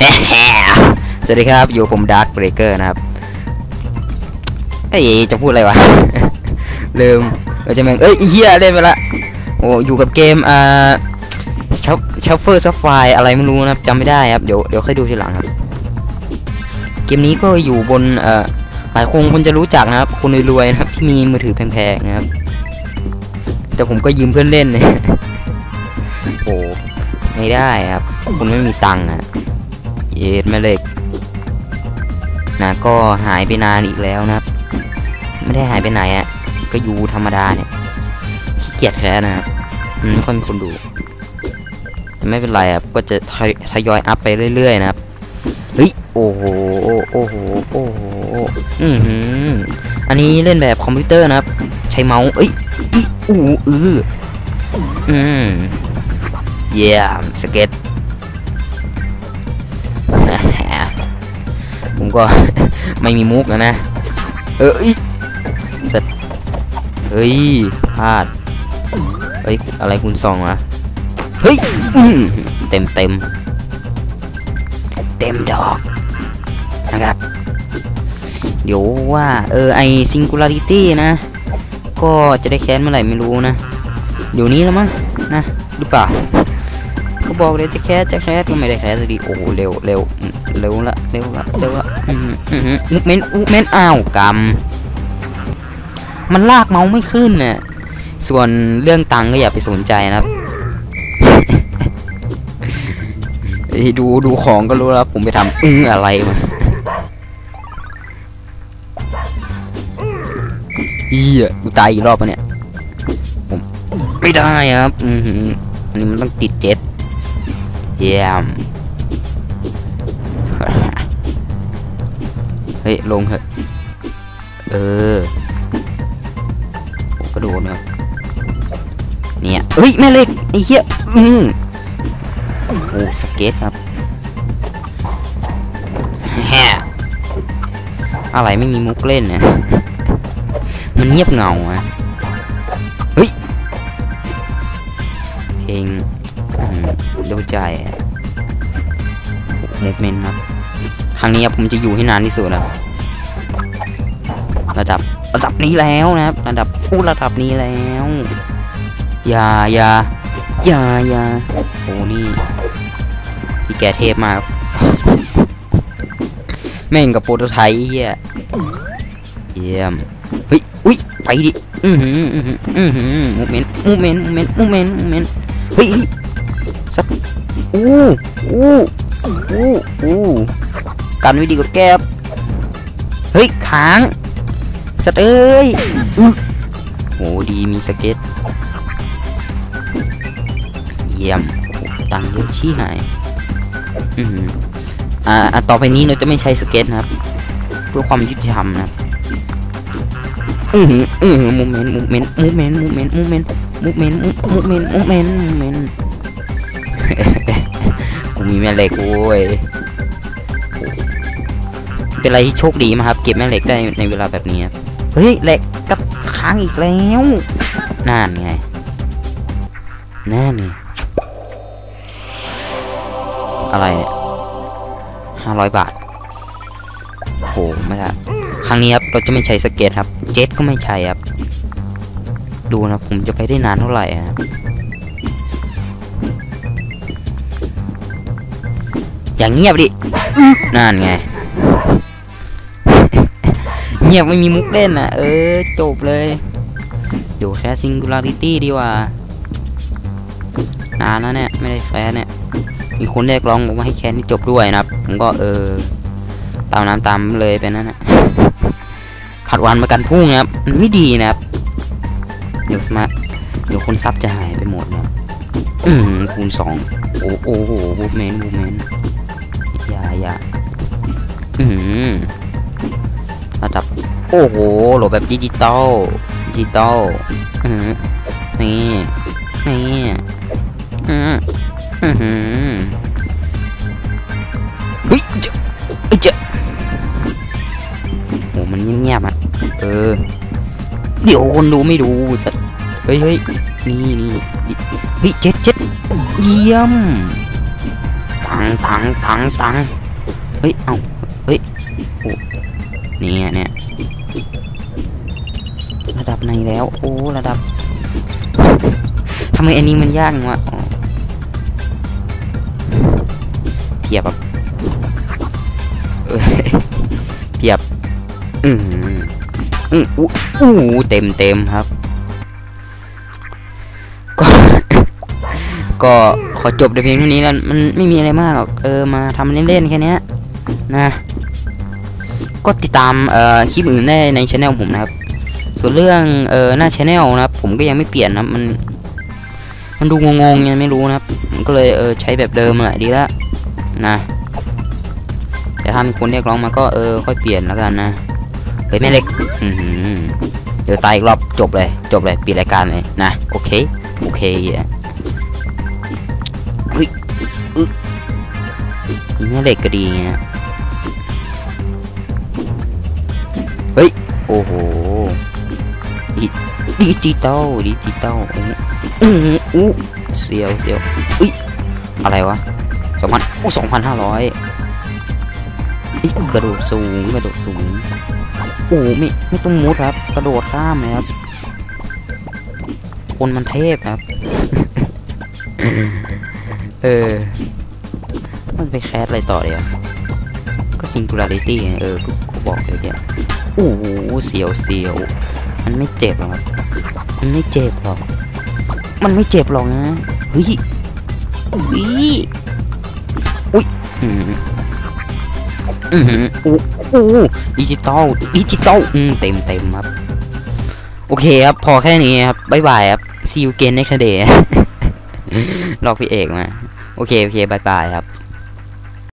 สวัสดีครับ อยู่ผมดาร์ b เบรเกอร์นะครับเอ้ยจะพูดอะไรวะ ลืมเออจะแม่งเอ้ยเฮียเล่นไปละโอ้อยู่กับเกมอ่าชัฟชัฟเฟอร์ซัฟไฟอะไรไม่รู้นะครับจำไม่ได้ครับ เดี๋ยวเดี๋ยวค่อยดูทีหลังครับ เกมนี้ก็อยู่บนเอ่อหลายคนคนจะรู้จักนะครับ คนรวยๆนะครับ ที่มีมือถือแพงๆนะครับ แต่ผมก็ยืมเพื่อนเล่นเลยโอ้ไม่ได้ครับ คุณไม่มีตังค์อะ เย็ดแม่เหล็กนะก็หายไปนานอีกแล้วนะครับ ไม่ได้หายไปไหนอะ่ะ ก็อยู่ธรรมดาเนี่ยขี้เกียจแค่นะครับมันไม่ค่อยมีคนดูไม่เป็นไรครับก็จะทยทยอยอัพไปเรื่อยๆนะครับเฮ้ยโอ้โหโอ้โหโอ้โหอือหืออันนี้เล่นแบบคอมพิวเตอร์นะครับ ใช้เมาส์เอ้ยอีอูอืออืมเยี่ยมสเก็ต ผมก็ ไม่มีมุกนะนะ เอออีสัตว์เฮ้ยพลาดเฮ้ยอะไรคุณซองวะเฮ้ยเต็มเต็มเต็มดอกนะครับ เดี๋ยวว่า เออไอซิงคูลาริตี้นะ ก็จะได้แค้นเมื่อไหร่ไม่รู้นะ เดี๋ยวนี้แล้วมั้งนะหรือเปล่าก็บอกเลยจะแคสจะแคสก็ไม่ได้แคสสักทีโอ้เร็วเร็ว เร็วละเร็วละเร็วละอืมอืมอืมอุกเมนอุกเมนอ้าวกำมันลากเมาส์ไม่ขึ้นน่ะส่วนเรื่องตังค์ก็อย่าไปสนใจนะครับเอ้ยดูดูของก็รู้แล้วผมไปทำอึ้งอะไรมาเฮียกูตายอีกรอบปะเนี่ยผมไม่ได้ครับ อือหืออันนี้มันต้องติดเจ็ตเยี่ยม ฮ้ย ลงเถอะ เออกระโดดนะครับเนี่ยเฮ้ย แม่เล็กไอ้เหี้ยอืมโอ้โหสเก็ตครับแฮะอะไรไม่มีมุกเล่นเนี่ยมันเงียบเหงาอะเฮ้ย เพลงดูใจมูฟเมนครับ ครั้งนี้ผมจะอยู่ให้นานที่สุดครับระดับระดับนี้แล้วนะครับ ระดับผู้ระดับนี้แล้วอย่าอย่าอย่าอย่าโอ้นี่พี่แกเทพมากแม่งกับโปรโตไทป์ไอ้เฮียเยี่ยมเฮ้ยอุ้ยไปดิอือหืออือหืออือหือมูเมนต์มูเมนต์มูเมนต์มูเมนต์มูเมนต์เฮ้ยเฮ้ยสักอู้อู้อู้อู้ กันไว้ดีกว่าแก้บเฮ้ยค้างสัตว์เอ้ยอื้อโหดีมีสเก็ตเยี่ยมตังค์เยอะชี้หายอืออ่าต่อไปนี้เราจะไม่ใช้สเก็ตนะครับ เพื่อความยุติธรรมนะครับอือหืออือหือมูเมนต์มูเมนต์มูเมนต์มูเมนต์มูเมนต์มูเมนต์มูเมนต์มูเมนต์มูเมนต์กูมีแม่เหล็กโว้ย เป็นอะไรที่โชคดีมากครับ เก็บแม่เหล็กได้ในเวลาแบบนี้ครับเฮ้ยเหล็กก็ค้างอีกแล้วนั่นไงนั่นนี่อะไรเนี่ยห้าร้อยบาทโหไม่ได้ครั้งนี้ครับเราจะไม่ใช้สเก็ตครับ เจ็ตก็ไม่ใช่ครับ ดูนะผมจะไปได้นานเท่าไหร่ครับอย่างเงียบดินั่นไง เงียบไม่มีมุกเล่นอะ เออ จบเลยอยู่แค่ singularity ดีกว่านานแล้วเนี่ย ไม่ได้แฟนเนี่ย มีคนเรียกร้องบอกว่าให้แคนที่จบด้วยนะครับ ผมก็เออ ตามน้ำตามเลยไปนั่นนะผัดวันประกันพุ่งนะครับมันไม่ดีนะครับ เดี๋ยวสมาเดี๋ยวคนซับจะหายไปหมดนะอืมคูณสองโอ้โอ้โหบูเมนบูเมนอย่าอย่าอืม โอ้โหโหลดแบบดิจิตอลดิจิตอลนี่นี่อืมอืมเฮ้ยเจ๊เอ้ยเจ๊โหมันเงียบๆอะเออ เดี๋ยวคนดูไม่ดูสัตว์เฮ้ยเฮ้ยนี่นี่เฮ้ยเจ็ดเจ็ดเยี่ยมตังตังตังตังเฮ้ย เอ้า เฮ้ยโอ้นี่ไงเนี่ย ดับไหนแล้ว โอ้ระดับทำไมอันนี้มันยากวะอ๋อเพียบแบบเพียบ อืมอืมอู้เต็มเต็มครับ ก็ ก็ขอจบแต่เพียงเท่านี้แล้วมันไม่มีอะไรมากหรอกเออมาทำเล่นๆแค่นี้นะ ก็ติดตามเอ่อคลิปอื่นได้ในช anel ผมนะครับ ส่วนเรื่องเออหน้าช anel นะครับ ผมก็ยังไม่เปลี่ยนนะมัน มันดูงงๆยังไม่รู้นะครับก็เลยเออใช้แบบเดิมแหละดีละนะแต่ถ้ามีคนเรียกร้องมาก็เออค่อยเปลี่ยนแล้วกันนะเฮ้ยแม่เล็กเดี๋ยวตายอีกรอบจบเลยจบเลยปิดรายการเลยนะโอเคโอเคเฮ้ยอึแม่เหล็กก็ดีเงี้ยเฮ้ยโอ้โห ดิดิจิตอลดิจิตอลอู้หูอู้เสียวเสียวอุ้ยอะไรวะสองพันอู้สองพันห้าร้อยกระโดดสูงกระโดดสูงโอ้ไม่ไม่ต้องมุดครับ กระโดดข้ามเลยครับ คนมันเทพครับ เออ มันไปแคสอะไรต่อเดียวก็ singularity ไงเออกูบอกเลยเดียวโอ้โหเสียวเสียว มันไม่เจ็บหรอกครับมันไม่เจ็บหรอก มันไม่เจ็บหรอกนะเฮ้ยอุ้ยอุ้ยอืมอืมอู้อู้ดิจิตอลดิจิตอลอืมเต็มเต็มครับ โอเคครับ พอแค่นี้ครับบ๊ายบายครับ see you again next day รอพี่เอกมา โอเค โอเคบายบายครับ